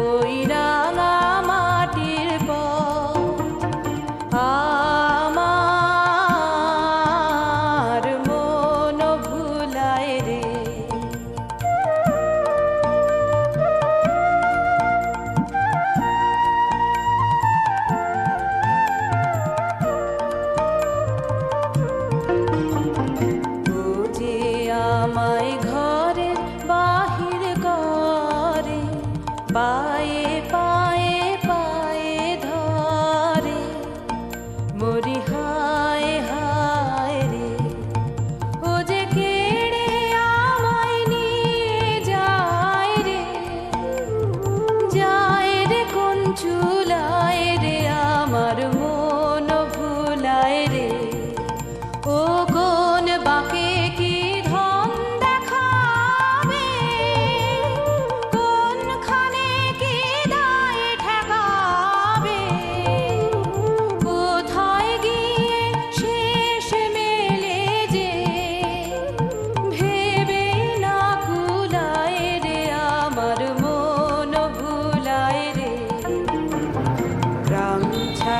恋だな যায় রে কোন চুলা?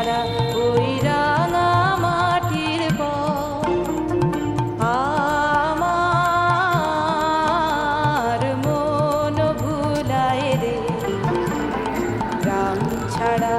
ছাড়া ওই রাঙা মাটির আমার মন ভুলায় রে রাম ছাড়া